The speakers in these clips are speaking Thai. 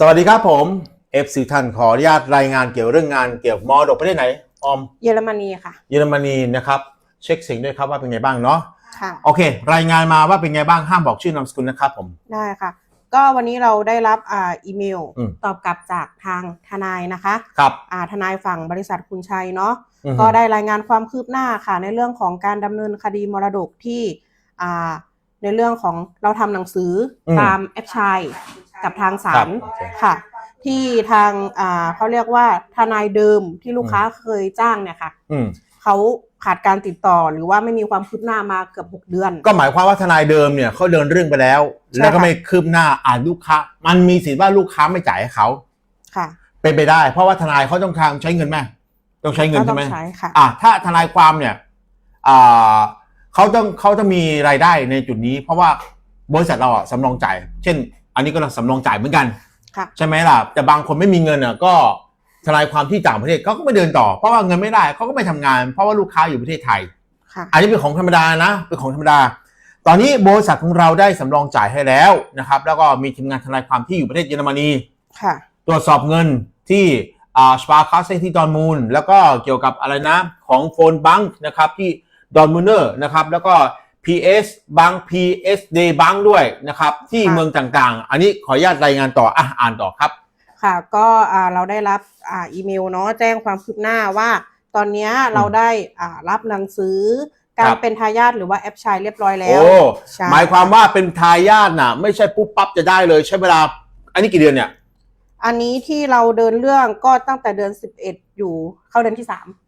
สวัสดีครับผมเอฟซีท่านขออนุญาตรายงานเกี่ยวเรื่องงานเกี่ยวกับมรดกประเทศไหนออมเยอรมนีค่ะ เยอรมนีนะครับเช็คเสียงด้วยครับว่าเป็นไงบ้างเนาะค่ะ โอเค รายงานมาว่าเป็นไงบ้างห้ามบอกชื่อนามสกุลนะครับผม ได้ค่ะ ก็วันนี้เราได้รับอ่าอีเมลอืมตอบกลับจากทางทนายนะคะครับอ่าทนายฝั่งบริษัทคุณชัยเนาะอือฮึ ก็ได้รายงานความคืบหน้าค่ะ ในเรื่องของการดำเนินคดีมรดกที่อ่าในเรื่องของเราทำหนังสืออม ตามแอปชัย กับทางศาลครับค่ะ ที่ทางอ่าเขาเรียกว่าทนายเดิมที่ลูกค้าเคยจ้างเนี่ยค่ะอืมเขาขาดการติดต่อหรือว่าไม่มีความคืบหน้ามาเกือบหกเดือน ก็หมายความว่าทนายเดิมเนี่ยเขาเดินเรื่องไปแล้วใช่แล้วก็ค่ะไม่คืบหน้าอ่านลูกค้า มันมีสิทธิ์ว่าลูกค้าไม่จ่ายให้เขาค่ะ เป็นไปได้ เพราะว่าทนายเขาต้องการใช้เงินไหมต้องใช้เงินก็ต้ใช่องไหมใช้ค่ะอะถ้าทนายความเนี่ยอ่าเขาต้องเขาต้องมีรายได้ในจุดนี้ เพราะว่าบริษัทเราอะสำรองจ่าย เช่น อันนี้ก็เราสำรองจ่ายเหมือนกัน ค่ะ ใช่ไหมล่ะ แต่บางคนไม่มีเงินอะก็ทนายความที่ต่างประเทศเขาก็ไม่เดินต่อ เพราะว่าเงินไม่ได้เขาก็ไม่ทำงาน เพราะว่าลูกค้าอยู่ประเทศไทย ค่ะ อันนี้เป็นของธรรมดานะเป็นของธรรมดา ตอนนี้บริษัทของเราได้สำรองจ่ายให้แล้วนะครับ แล้วก็มีทีมงานทนายความที่อยู่ประเทศเยอรมนี ค่ะ ตรวจสอบเงินที่อ่าสปาร์คัสที่ดอนมูล แล้วก็เกี่ยวกับอะไรนะ ของโฟนบังนะครับที่ดอนมูเนอร์นะครับ แล้วก็ PS บัง PSD บังด้วยนะครับ ที่ค่ะเมืองต่างๆ อันนี้ขออนุญาตรายงานต่ออะอ่านต่อครับ ค่ะก็อ่าเราได้รับอ่าอีเมลเนาะแจ้งความคืบหน้าว่า ตอนเนี้ยเราได้อ่ารับหนังสือกาครรับเป็นทายาทหรือว่าแอปชายเรียบร้อยแล้วโอ้ใช่หมายความว่าเป็นทายาทน่ะ ไม่ใช่ปุ๊บปั๊บจะได้เลยใช้เวลา อันนี้กี่เดือนเนี่ย อันนี้ที่เราเดินเรื่องก็ตั้งแต่เดือน11อยู่เข้าเดือนที่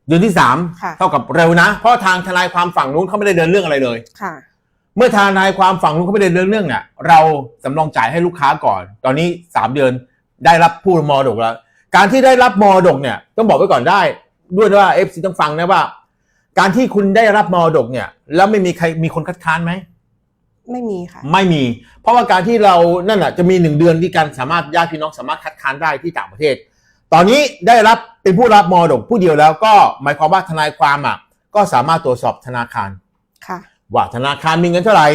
เดือนที่สามค่ะ เท่ากับเร็วนะ เพราะทางทนายความฝั่งนู้นเขาไม่ได้เดินเรื่องอะไรเลย3ค่ะ เมื่อทนายความฝั่งนู้นเขาไม่ได้เดินเรื่องเนี่ยเราสำรองจ่ายให้ลูกค้าก่อน ตอนนี้สามเดือนได้รับผู้มรดกแล้ว การที่ได้รับมรดกเนี่ยต้องบอกไว้ก่อนได้ ด้วยว่าเอฟซีต้องฟังนะว่า การที่คุณได้รับมรดกเนี่ย แล้วไม่มีใครมีคนคัดค้านไหม ไม่มีค่ะ ไม่มี เพราะว่าการที่เรานั่นอะจะมีหนึ่งเดือนที่การสามารถญาติพี่น้องสามารถคัดค้านได้ที่ต่างประเทศ ตอนนี้ได้รับเป็นผู้รับมรดกผู้เดียวแล้วก็หมายความว่าทนายความอะก็สามารถตรวจสอบธนาคารค่ะ ว่าธนาคารมีเงินเท่าไหร่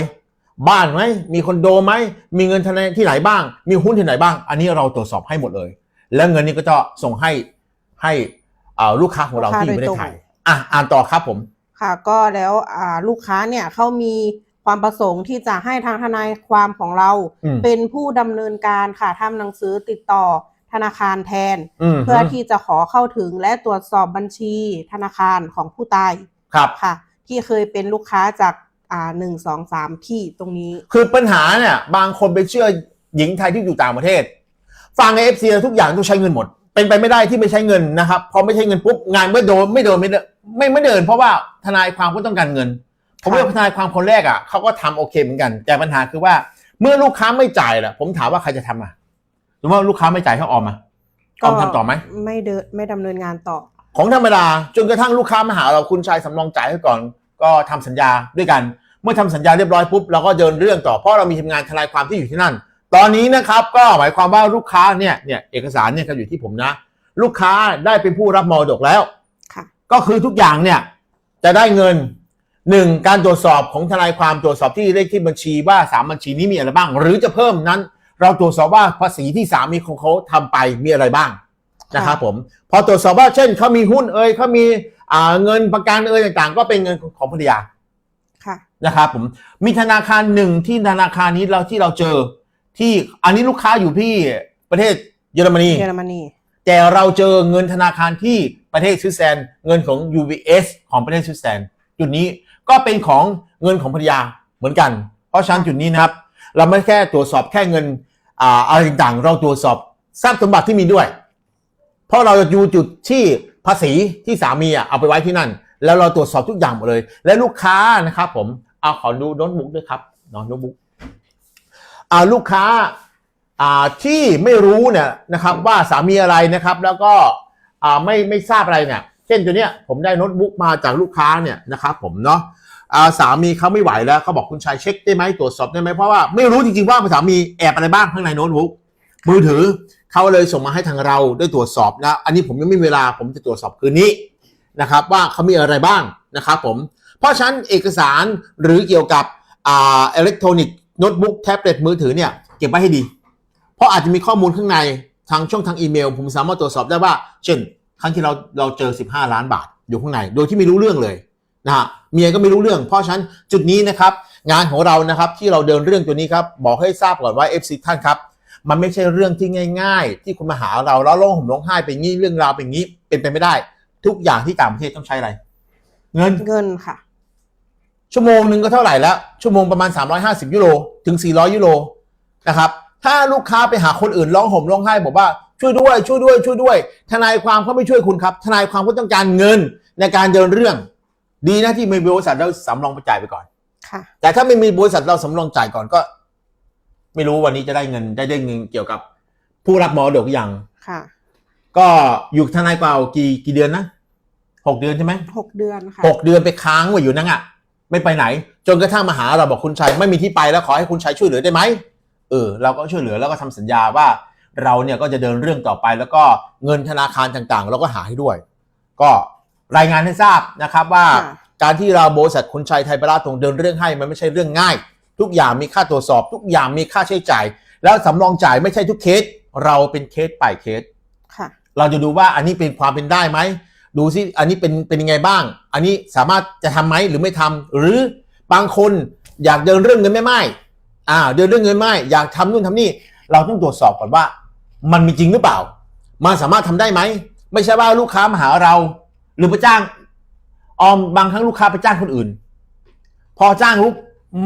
บ้านไหมมีคอนโดไหมมีเงินทนายที่ไหนบ้าง มีหุ้นที่ไหนบ้าง อันนี้เราตรวจสอบให้หมดเลย แล้วเงินนี้ก็จะส่งให้ให้อ่าลูกค้าของเราที่อยู่ประเทศไทยอะอ่านต่อครับผมค่ะก็แล้วอ่าลูกค้าเนี่ยเขามี ความประสงค์ที่จะให้ทางทนายความของเราอืมเป็นผู้ดำเนินการค่ะทำหนังสือติดต่อธนาคารแทนมเพื่อที่จะขอเข้าถึงและตรวจสอบบัญชีธนาคารของผู้ตายครับค่ะ ที่เคยเป็นลูกค้าจากอ่าหนึ่งสองสามที่ตรงนี้ คือปัญหาเนี่ยบางคนไปเชื่อหญิงไทยที่อยู่ต่างประเทศ ฟังเอฟซีทุกอย่างต้องใช้เงินหมด เป็นไปไม่ได้ที่ไม่ใช้เงินนะครับพอไม่ใช้เงินปุ๊บงานไม่โดนไม่โดนไม่เดินไม่ไม่เดิน เพราะว่าทนายความก็ต้องการเงิน ผมว่าทนายความคนแรกอะเขาก็ทำโอเคเหมือนกัน แต่ปัญหาคือว่า เมื่อลูกค้าไม่จ่ายล่ะ ผมถามว่าใครจะทำอะสมมติว่าลูกค้าไม่จ่ายเขาออมมาออมทำต่อไหมไม่เดินไม่ดำเนินงานต่อ ของธรรมดาจนกระทั่งลูกค้ามาหาเราคุณชายสำรองจ่ายให้ก่อน ก็ทำสัญญาด้วยกัน เมื่อทำสัญญาเรียบร้อยปุ๊บเราก็เดินเรื่องต่อเพราะเรามีทีมงานทนายความที่อยู่ที่นั่น ตอนนี้นะครับก็หมายความว่าลูกค้าเนี่ยเนี่ยเอกสารเนี่ยครับอยู่ที่ผมนะ ลูกค้าได้เป็นผู้รับมรดกแล้วค่ะก็คือทุกอย่างเนี่ยจะได้เงิน หนึ่งการตรวจสอบของทนายความตรวจสอบที่เลขที่บัญชีว่าสามบัญชีนี้มีอะไรบ้าง หรือจะเพิ่มนั้น เราตรวจสอบว่าภาษีที่สามีของเขาทำไปมีอะไรบ้างนะครับผมพอตรวจสอบว่าเช่นเขามีหุ้นเอ่ยเขามีอ่าเงินประกันเอ่ยต่างๆ ก็เป็นเงินของภรรยาค่ะนะครับผมมีธนาคารหนึ่งที่ธนาคารนี้เราที่เราเจอ ที่อันนี้ลูกค้าอยู่ที่ประเทศเยอรมนีเยอรมนีแต่เราเจอเงินธนาคารที่ประเทศสวิตเซอร์แลนด์เงินของ UBS ของประเทศสวิตเซอร์แลนด์จุดนี้ ก็เป็นของเงินของภรรยาเหมือนกัน เพราะฉะนั้นจุดนี้นะครับ เราไม่แค่ตรวจสอบแค่เงินอ่าอะไรต่างๆ เราตรวจสอบทรัพย์สมบัติที่มีด้วย เพราะเราจะดูจุดที่ภาษีที่สามีอะเอาไปไว้ที่นั่น แล้วเราตรวจสอบทุกอย่างหมดเลย และลูกค้านะครับ ผมเอาขอดูโน้ตบุ๊กด้วยครับนองโน้ตบุ๊กอ่าลูกค้าอ่าที่ไม่รู้เนี่ยนะครับ ว่าสามีอะไรนะครับ แล้วก็อ่าไม่ไม่ทราบอะไรเนี่ย เช่นตัวเนี้ยผมได้โน้ตบุ๊กมาจากลูกค้าเนี่ยนะครับผมเนาะอ่าสามีเขาไม่ไหวแล้วเขาบอกคุณชายเช็คได้ไหมตรวจสอบได้ไหมเพราะว่าไม่รู้จริงๆว่าสามีแอบอะไรบ้างข้างในโน้ตบุ๊กมือถือเขาเลยส่งมาให้ทางเราได้ตรวจสอบนะ อันนี้ผมยังไม่มีเวลาผมจะตรวจสอบคืนนี้นะครับ ว่าเขามีอะไรบ้างนะครับผมเพราะฉะนั้นเอกสารหรือเกี่ยวกับอ่าอิเล็กทรอนิกส์โน้ตบุ๊กแท็บเล็ตมือถือเนี่ยเก็บไว้ให้ดี เพราะอาจจะมีข้อมูลข้างในทางช่องทางอีเมล ผมสามารถตรวจสอบได้ว่า เช่น ครั้งที่เราเราเจอ 15 ล้านบาทอยู่ข้างใน โดยที่ไม่รู้เรื่องเลยนะฮะเมียก็ไม่รู้เรื่อง เพราะฉะนั้นจุดนี้นะครับ งานของเรานะครับที่เราเดินเรื่องตัวนี้ครับบอกให้ทราบก่อนว่า FC ท่านครับ มันไม่ใช่เรื่องที่ง่าย ๆ ที่คุณมาหาเราแล้วร้องห่มร้องไห้เป็นงี้เรื่องราวเป็นงี้ เป็นไปไม่ได้ ทุกอย่างที่ต่างประเทศต้องใช้อะไร เงินเงินค่ะ ชั่วโมงหนึ่งก็เท่าไหร่แล้วชั่วโมงประมาณ 350 ยูโรถึง 400 ยูโรนะครับถ้าลูกค้าไปหาคนอื่นร้องห่มร้องไห้บอกว่า ช่วยด้วยช่วยด้วยช่วยด้วย ทนายความเขาไม่ช่วยคุณครับ ทนายความก็ต้องการเงินในการเดินเรื่อง ดีนะที่มีบริษัทเราสำรองไปจ่ายไปก่อน ค่ะ แต่ถ้าไม่มีบริษัทเราสำรองจ่ายก่อนก็ ไม่รู้วันนี้จะได้เงินได้ได้เงินเกี่ยวกับ ผู้รับมรดกยังค่ะ ก็อยู่ทนายความกี่กี่เดือนนะหกเดือนใช่ไหมหกเดือนค่ะหกเดือนไปค้างไว้อยู่นั่นอะ ไม่ไปไหน จนกระทั่งมาหาเราบอกคุณชัยไม่มีที่ไปแล้วขอให้คุณชัยช่วยเหลือได้ไหมเออเราก็ช่วยเหลือแล้วก็ทำสัญญาว่า เราเนี่ยก็จะเดินเรื่องต่อไปแล้วก็เงินธนาคารต่างๆ เราก็หาให้ด้วย ก็รายงานให้ทราบนะครับว่าค่ะการที่เราบริษัทคุณชัยไทยประราชตรงเดินเรื่องให้มันไม่ใช่เรื่องง่าย ทุกอย่างมีค่าตรวจสอบ ทุกอย่างมีค่าใช้จ่าย แล้วสำรองจ่ายไม่ใช่ทุกเคส เราเป็นเคสไปเคสค่ะเราจะดูว่าอันนี้เป็นความเป็นได้ไหมดูซิอันนี้เป็นเป็นยังไงบ้าง อันนี้สามารถจะทำไหมหรือไม่ทำหรือบางคนอยากเดินเรื่องเงินไม่ไม่อ่าเดินเรื่องเงินไม่อยากทำนู่นทำนี่ เราต้องตรวจสอบก่อนว่า มันมีจริงหรือเปล่า มันสามารถทำได้ไหม ไม่ใช่ว่าลูกค้ามาหาเรา หรือไปจ้าง ออมบางครั้งลูกค้าไปจ้างคนอื่น พอจ้างลูก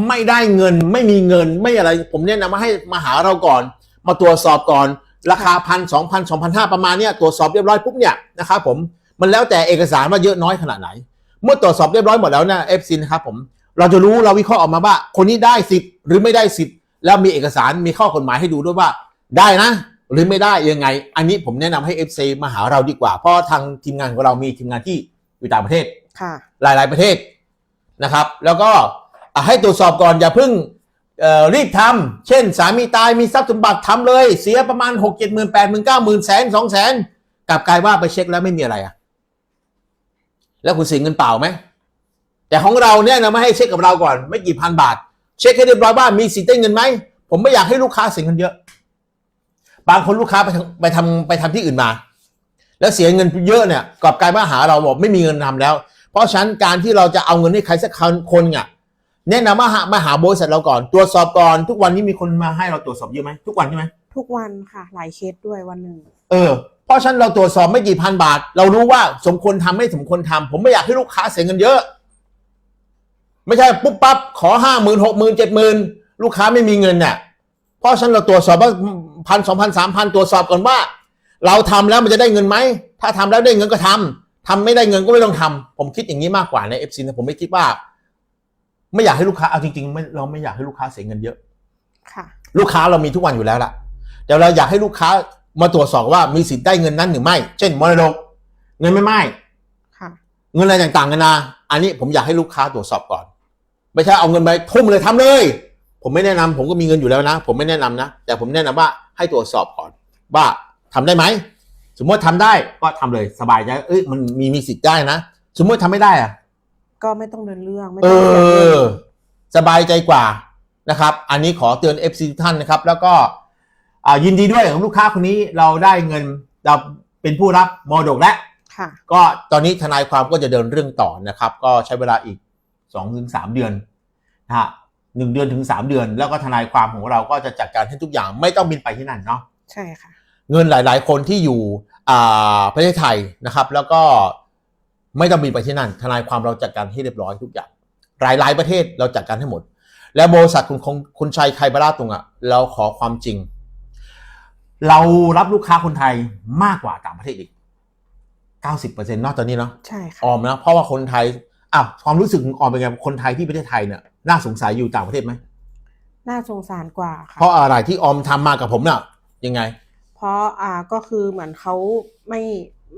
ไม่ได้เงิน ไม่มีเงินไม่อะไร ผมแนะนำว่าให้มาหาเราก่อน มาตรวจสอบก่อน ราคาพันสองพันสองพันห้าประมาณเนี้ยตรวจสอบเรียบร้อยปุ๊บเนี่ยนะครับผมมันแล้วแต่เอกสารว่าเยอะน้อยขนาดไหน เมื่อตรวจสอบเรียบร้อยหมดแล้วนะเอฟซีนะครับผมเราจะรู้เราวิเคราะห์ออกมาว่า คนนี้ได้สิทธิ์หรือไม่ได้สิทธิ์ แล้วมีเอกสารมีข้อกฎหมายให้ดูด้วยว่า ได้นะ หรือไม่ได้ยังไง อันนี้ผมแนะนำให้ FC มาหาเราดีกว่า เพราะทางทีมงานของเรามีทีมงานที่อยู่ต่างประเทศค่ะหลาย ๆประเทศนะครับ แล้วก็อะให้ตรวจสอบก่อนอย่าเพิ่งเอ่อรีบทำเช่น สามีตายมีทรัพย์สมบัติทำเลย เสียประมาณหกเจ็ดหมื่นแปดหมื่นเก้าหมื่นแสนสองแสนกลับกลายว่าไปเช็คแล้วไม่มีอะไรอะแล้วคุณเสียเงินเปล่าไหมแต่ของเราเนี่ยนะไม่ให้เช็คกับเราก่อน ไม่กี่พันบาท เช็คให้เรียบร้อยว่ามีสิทธิ์ได้เงินไหมผมไม่อยากให้ลูกค้าเสียเงินเยอะ บางคนลูกค้าไปทำไปทำไปทำที่อื่นมา แล้วเสียเงินเยอะเนี่ยกลับกลายว่าหาเราบอกไม่มีเงินทำแล้ว เพราะฉะนั้นการที่เราจะเอาเงินให้ใครสักคนเนี่ยแนะนำว่าหามาหาบริษัทเราก่อนตรวจสอบก่อนทุกวันนี้มีคนมาให้เราตรวจสอบเยอะไหมทุกวันใช่ไหมทุกวันค่ะ หลายเคสด้วยวันหนึ่งเออเพราะฉะนั้นเราตรวจสอบไม่กี่พันบาท เรารู้ว่าสมควรทำไม่สมควรทำผมไม่อยากให้ลูกค้าเสียเงินเยอะ ไม่ใช่ปุ๊บปั๊บขอห้าหมื่นหกหมื่นเจ็ดหมื่นลูกค้าไม่มีเงินเนี่ย เพราะฉะนั้นเราตรวจสอบว่าพันสองพันสามพันตรวจสอบก่อนว่า เราทำแล้วมันจะได้เงินไหม ถ้าทำแล้วได้เงินก็ทำทำไม่ได้เงินก็ไม่ต้องทำผมคิดอย่างนี้มากกว่าในเอฟซีนะผมไม่คิดว่า ไม่อยากให้ลูกค้าเอาจริงๆไม่เราไม่อยากให้ลูกค้าเสียเงินเยอะค่ะ ลูกค้าเรามีทุกวันอยู่แล้วล่ะแต่เราอยากให้ลูกค้ามาตรวจสอบว่ามีสิทธิ์ได้เงินนั้นหรือไม่ เช่นมรดก เงินไม่ไม่ค่ะเงินอะไรต่างๆกันานาอันนี้ผมอยากให้ลูกค้าตรวจสอบก่อน ไม่ใช่เอาเงินไปทุ่มเลยทำเลย ผมไม่แนะนำผมก็มีเงินอยู่แล้วนะ ผมไม่แนะนำนะ แต่ผมแนะนำว่าให้ตรวจสอบก่อน ว่าทำได้ไหม สมมติทำได้ก็ทำเลยสบายใจเอ้ยมันมีมีสิทธิ์ได้นะ สมมติทำไม่ได้อะก็ไม่ต้องเดินเรื่องไม่เอต้องเสียเงินอสบายใจกว่านะครับ อันนี้ขอเตือน FC ทุกท่านนะครับ แล้วก็อ่ายินดีด้วยกับลูกค้าคนนี้เราได้เงินเราเป็นผู้รับมรดกแล้วค่ะก็ตอนนี้ทนายความก็จะเดินเรื่องต่อนะครับ ก็ใช้เวลาอีก2อถึงสเดือนนะฮะ หนึ่งเดือนถึง3เดือน แล้วก็ทนายความของเราก็จะจัดการให้ทุกอย่างไม่ต้องบินไปที่นั่นเนาะใช่ค่ะ เงินหลาย ๆ คนที่อยู่อ่าประเทศไทยนะครับ แล้วก็ไม่ต้องบินไปที่นั่น ทนายความเราจัดการให้เรียบร้อยทุกอย่างหลายๆประเทศเราจัดการให้หมด และบริษัทคุณคงคุณชัยไคบาราตุงอะเราขอความจริง เรารับลูกค้าคนไทยมากกว่าต่างประเทศอีก90%เนอะตอนนี้เนาะใช่ค่ะออมนะเพราะว่าคนไทยอะความรู้สึกของออมเป็นไงคนไทยที่ประเทศไทยเนี่ย น่าสงสัยอยู่ต่างประเทศไหมน่าสงสารกว่าค่ะเพราะอะไรที่ออมทำมากับผมน่ะยังไง เพราะอ่าก็คือเหมือนเขาไม่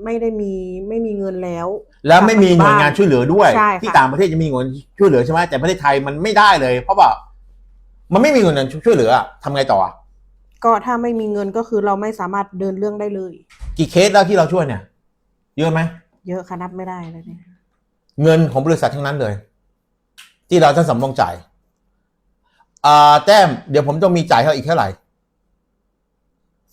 ไม่ได้มีไม่มีเงินแล้ว แล้วไม่มีหน่วยงานช่วยเหลือด้วย ใช่ค่ะ ที่ต่างประเทศจะมีเงินช่วยเหลือใช่ไหมแต่ประเทศไทยมันไม่ได้เลย เพราะว่ามันไม่มีเงินช่วยเหลืออะทำไงต่ออะก็ถ้าไม่มีเงินก็คือเราไม่สามารถเดินเรื่องได้เลย กี่เคสแล้วที่เราช่วยเนี่ย เยอะไหมเยอะค่ะนับไม่ได้เลยเนี่ยเงินของบริษัททั้งนั้นเลย ที่เราต้องสำรองจ่ายอ่าแต้มเดี๋ยวผมต้องมีจ่ายเขาอีกเท่าไหร่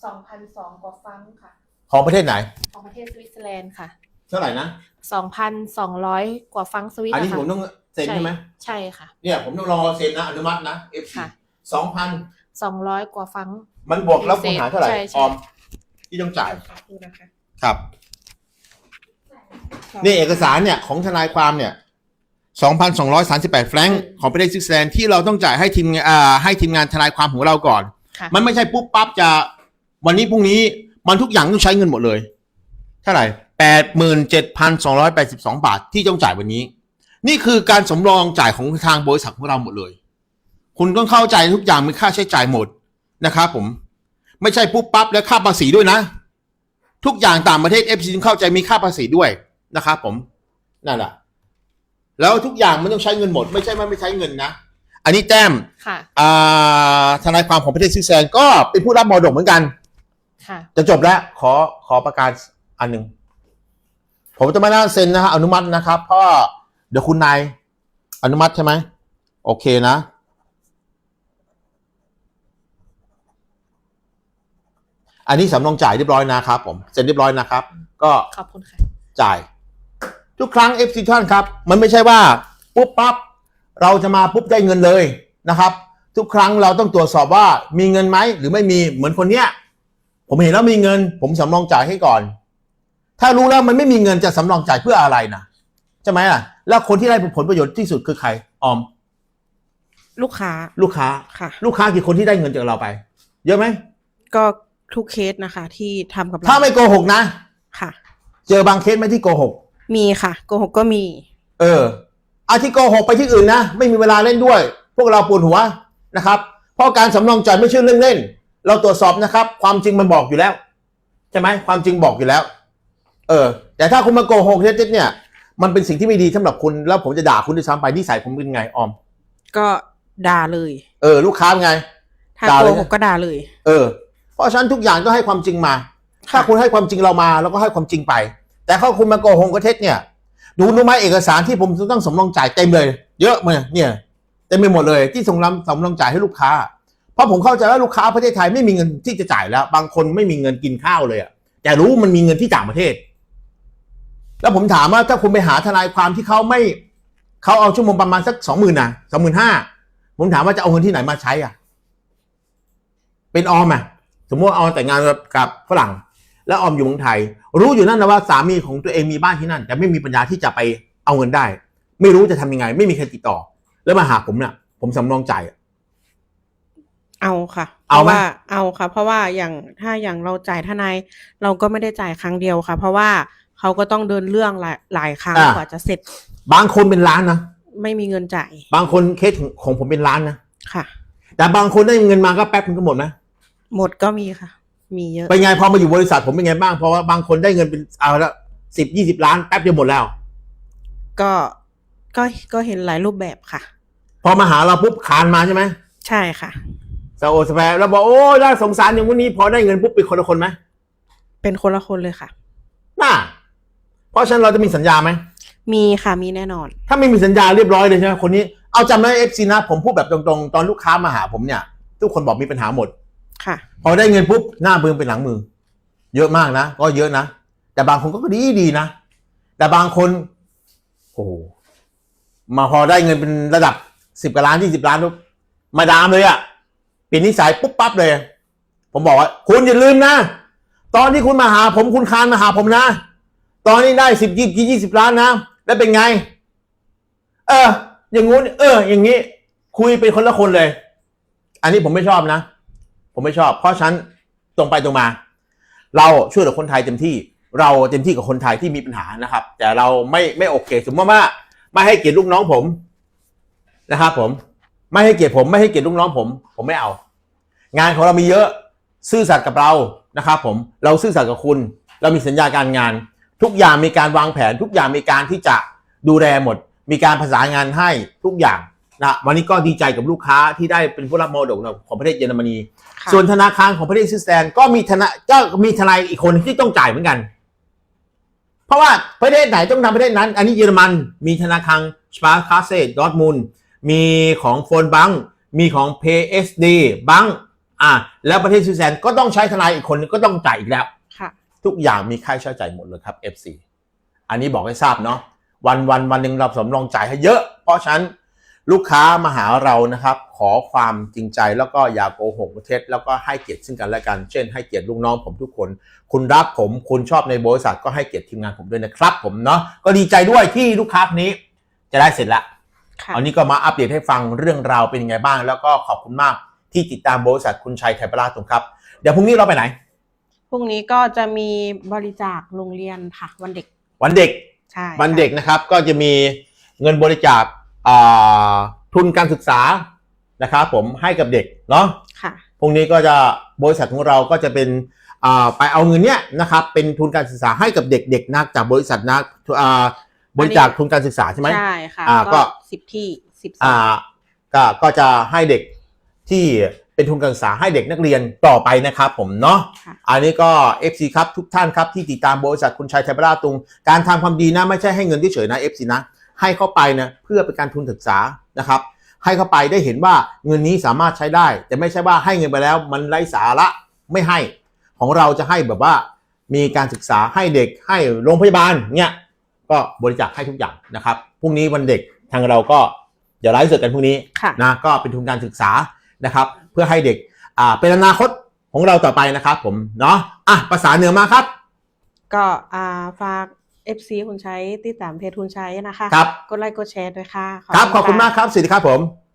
สองพันสองกว่าฟังค่ะ ของประเทศไหน ของประเทศสวิตเซอร์แลนด์ค่ะเท่าไหร่นะ สองพันสองร้อยกว่าฟังสวิตอันนี้นะคะผมต้องเซ็นใช่ไหมใช่ค่ะ เนี่ยผมต้องรอเซ็นนะอนุมัตินะ F ค่ะ สองพันสองร้อยกว่าฟัง มันบวกแล้วคุณหาเท่าไหร่ใช่ใช่ ออม ที่ต้องจ่ายดูนะคะครับ นี่เอกสารเนี่ยของทนายความเนี่ย 2,238 แฟรงก์ของประเทศสวิตเซอร์แลนด์ที่เราต้องจ่ายให้ทีมงานอ่าให้ทีมงานทนายความของเราก่อน ค่ะ มันไม่ใช่ปุ๊บปั๊บจะวันนี้พรุ่งนี้มันทุกอย่างต้องใช้เงินหมดเลย เท่าไหร่แปดหมื่นเจ็ดพันสองร้อยแปดสิบสองบาทที่ต้องจ่ายวันนี้ นี่คือการสำรองจ่ายของทางบริษัทของเราหมดเลย คุณต้องเข้าใจทุกอย่างมีค่าใช้จ่ายหมดนะครับผม ไม่ใช่ปุ๊บปั๊บแล้วค่าภาษีด้วยนะ ทุกอย่างต่างประเทศเอฟซีเข้าใจมีค่าภาษีด้วยนะครับผมนั่นแหละ แล้วทุกอย่างมันต้องใช้เงินหมด ไม่ใช่ว่าไม่ใช้เงินนะ อันนี้แต้มค่ะ อ่าทนายความของประเทศสวิตเซอร์แลนด์ก็เป็นผู้รับมรดกเหมือนกัน ค่ะ จะจบแล้ว ขอขอประกาศอันหนึ่งผมจะไม่น่าเซ็นนะฮะอนุมัตินะครับ เพราะว่าเดี๋ยวคุณนายอนุมัติใช่ไหมโอเคนะ อันนี้สำรองจ่ายเรียบร้อยนะครับผมเซ็นเรียบร้อยนะครับ ก็ขอบคุณค่ะ จ่าย ทุกครั้ง FC ท่านครับ มันไม่ใช่ว่า ปุ๊บปั๊บเราจะมาปุ๊บได้เงินเลยนะครับ ทุกครั้งเราต้องตรวจสอบว่ามีเงินไหมหรือไม่มีเหมือนคนเนี้ยผมเห็นแล้วมีเงิน ผมสำรองจ่ายให้ก่อน ถ้ารู้แล้วมันไม่มีเงินจะสำรองจ่ายเพื่ออะไรนะใช่ไหมล่ะ แล้วคนที่ได้ผลประโยชน์ที่สุดคือใครออม ลูกค้า ลูกค้าค่ะ ลูกค้ากี่คนที่ได้เงินจากเราไป เยอะไหมก็ทุกเคสนะคะ ที่ทำกับเราถ้าไม่โกหกนะ ค่ะ เจอบางเคสไหมที่โกหก มีค่ะโกหกก็มี เอออาที่โกหกไปที่อื่นนะ ไม่มีเวลาเล่นด้วย พวกเราปวดหัวนะครับ เพราะการสำรองจ่ายไม่ใช่เรื่องเล่น เราตรวจสอบนะครับ ความจริงมันบอกอยู่แล้ว ใช่ไหมความจริงบอกอยู่แล้ว เออ แต่ถ้าคุณมาโกหกเท็จๆเนี่ย มันเป็นสิ่งที่ไม่ดีสำหรับคุณ แล้วผมจะด่าคุณด้วยซ้ำไปนิสัยผมเป็นไงออม ก็ด่าเลย เออ ลูกค้าเป็นไงถ้าด่าโกเลยหกก็ด่าเลย เออ เพราะฉะนั้นทุกอย่างต้องให้ความจริงมา ถ้าคุณให้ความจริงเรามาเราก็ให้ความจริงไป แต่ถ้าคุณมาโกหกก็เท็จเนี่ย ดูรู้ไหมเอกสารที่ผมต้องสำรองจ่ายเต็มเลย เยอะมาเนี่ยเต็มไปหมดเลยที่ส่งรำสำรองจ่ายให้ลูกค้า เพราะผมเข้าใจว่าลูกค้าประเทศไทยไม่มีเงินที่จะจ่ายแล้ว บางคนไม่มีเงินกินข้าวเลยอะแต่รู้มันมีเงินที่ต่างประเทศ แล้วผมถามว่าถ้าคุณไปหาทนายความที่เขาไม่เขาเอาชั่วโมงประมาณสักสองหมื่นนะสองหมื่นห้าผมถามว่าจะเอาเงินที่ไหนมาใช้อะ เป็นออมอะ สมมติว่าแต่งงานกับฝรั่ง แล้วออมอยู่เมืองไทย รู้อยู่นั่นนะว่าสามีของตัวเองมีบ้านที่นั่น แต่ไม่มีปัญญาที่จะไปเอาเงินได้ ไม่รู้จะทำยังไง ไม่มีใครติดต่อ แล้วมาหาผมเนี่ยผมสำรองจ่ายอะเอาค่ะ เอาไหมพระว่าเอาค่ะ เพราะว่าอย่างถ้าอย่างเราจ่ายทนายเราก็ไม่ได้จ่ายครั้งเดียวค่ะ เพราะว่าเขาก็ต้องเดินเรื่องหลายหลายครั้งกว่าจะเสร็จ บางคนเป็นล้านนะไม่มีเงินจ่าย บางคนเคสของของผมเป็นล้านนะค่ะ แต่บางคนได้เงินมาก็แป๊บนึงก็หมดนะหมดก็มีค่ะ มีเยอะ เป็นไงพอมาอยู่บริษัทผมเป็นไงบ้างเพราะว่าบางคนได้เงินเป็นเอาละสิบยี่สิบล้านแป๊บเดียวหมดแล้ว ก็ก็ก็เห็นหลายรูปแบบค่ะ พอมาหาเราปุ๊บคานมาใช่ไหมใช่ค่ะสะโอสแปรแล้วบอกโอ้ยน่าสงสารอย่างวันนี้พอได้เงินปุ๊บเป็นคนละคนไหมเป็นคนละคนเลยค่ะ น่า เพราะฉะนั้นเราจะมีสัญญาไหม มีค่ะมีแน่นอน ถ้าไม่มีสัญญาเรียบร้อยเลยใช่ไหมคนนี้ เอาจำได้เอฟซีนะ ผมพูดแบบตรงๆ ตอนลูกค้ามาหาผมเนี่ย ทุกคนบอกมีปัญหาหมด ค่ะ พอได้เงินปุ๊บหน้ามือเป็นหลังมือ เยอะมากนะก็เยอะนะแต่บางคนก็ดีดีนะแต่บางคนโอ้มาพอได้เงินเป็นระดับสิบกว่าล้านยี่สิบล้านปุ๊บมาดามเลยอะเปลี่ยนนิสัยปุ๊บปั๊บเลย ผมบอกว่า คุณอย่าลืมนะตอนที่คุณมาหา ผมคุณคานมาหาผมนะ ตอนนี้ได้สิบยี่ยี่สิบล้านนะแล้วเป็นไง เออ อย่างงู้นเออ อย่างนี้ คุยเป็นคนละคนเลย อันนี้ผมไม่ชอบนะ ผมไม่ชอบ เพราะฉันตรงไปตรงมา เราช่วยเหลือคนไทยเต็มที่ เราเต็มที่กับคนไทยที่มีปัญหานะครับ แต่เราไม่ไม่โอเคสมมติว่าไม่ให้เกียรติลูกน้องผมนะครับผมไม่ให้เกียรติผมไม่ให้เกียรติลูกน้องผม ผมไม่เอา งานของเรามีเยอะซื่อสัตย์กับเรานะครับผมเราซื่อสัตย์กับคุณ เรามีสัญญาการงาน ทุกอย่างมีการวางแผน ทุกอย่างมีการที่จะดูแลหมด มีการประสานงานให้ทุกอย่าง นะวันนี้ก็ดีใจกับลูกค้าที่ได้เป็นผู้รับมรดกของประเทศเยอรมนีค่ะส่วนธนาคารของประเทศสวิตเซอร์แลนด์ก็มีธนาก็มีทนายอีกคนที่ต้องจ่ายเหมือนกัน เพราะว่าประเทศไหนต้องทำประเทศนั้น อันนี้เยอรมันมีธนาคารสปาร์คาเซดอร์ทมุนมีของโฟนบังมีของ PSD บังอ่าแล้วประเทศสวิตเซอร์แลนด์ก็ต้องใช้ทนายอีกคนนึงก็ต้องจ่ายอีกแล้วค่ะทุกอย่างมีค่าใช้จ่ายหมดเลยครับ FC อันนี้บอกให้ทราบเนาะวันวันวันหนึ่งเราสำรองจ่ายให้เยอะ เพราะฉะนั้น ลูกค้ามาหาเรานะครับ ขอความจริงใจแล้วก็อย่าโกหกประเทศแล้วก็ให้เกียรติซึ่งกันและกัน เช่นให้เกียรติลูกน้องผมทุกคน คุณรักผมคุณชอบในบริษัทก็ให้เกียรติทีมงานผมด้วยนะครับ ผมเนาะก็ดีใจด้วยที่ลูกค้าคนนี้จะได้เสร็จละค่ะอันนี้ก็มาอัปเดตให้ฟังเรื่องราวเป็นยังไงบ้าง แล้วก็ขอบคุณมากที่ติดตามบริษัทคุณชัยไทยประหลาดตรงครับ เดี๋ยวพรุ่งนี้เราไปไหนพรุ่งนี้ก็จะมีบริจาคโรงเรียนค่ะ วันเด็ก วันเด็กใช่วันเด็กนะครับ ก็จะมีเงินบริจาคอ่า ทุนการศึกษานะครับผมให้กับเด็กเนาะค่ะพรุ่งนี้ก็จะบริษัทของเราก็จะเป็นอ่าไปเอาเงินเนี้ยนะครับเป็นทุนการศึกษาให้กับเด็กๆนะจากบริษัทนะอ่าบริจาคทุนการศึกษาใช่ไหมใช่ค่ะอ่าก็ก็สิบที่สิบสาอ่าก็ก็จะให้เด็กที่เป็นทุนการศึกษาให้เด็กนักเรียนต่อไปนะครับผมเนาะค่ะอันนี้ก็ FC ครับทุกท่านครับที่ติดตามบริษัทคุณชัยไทยประหลาดตุง การทำความดีนะไม่ใช่ให้เงินเฉยๆนะ FC นะ ให้เข้าไปนะเพื่อเป็นการทุนศึกษานะครับ ให้เข้าไปได้เห็นว่าเงินนี้สามารถใช้ได้ แต่ไม่ใช่ว่าให้เงินไปแล้วมันไร้สาระไม่ให้ ของเราจะให้แบบว่ามีการศึกษาให้เด็กให้โรงพยาบาลเนี่ยก็บริจาคให้ทุกอย่างนะครับพรุ่งนี้วันเด็กทางเราก็เดี๋ยวไลฟ์สดกันพรุ่งนี้ค่ะนะก็เป็นทุนการศึกษานะครับ เพื่อให้เด็กอ่าเป็นอนาคตของเราต่อไปนะครับผมเนาะอะภาษาเหนือมาครับ ก็อ่าฝาก FC คุณใช้ติดตามเพจคุณใช้นะคะ ครับ กดไลค์กดแชร์ด้วยค่ะ ครับ ขอบคุณมากครับสวัสดีครับผม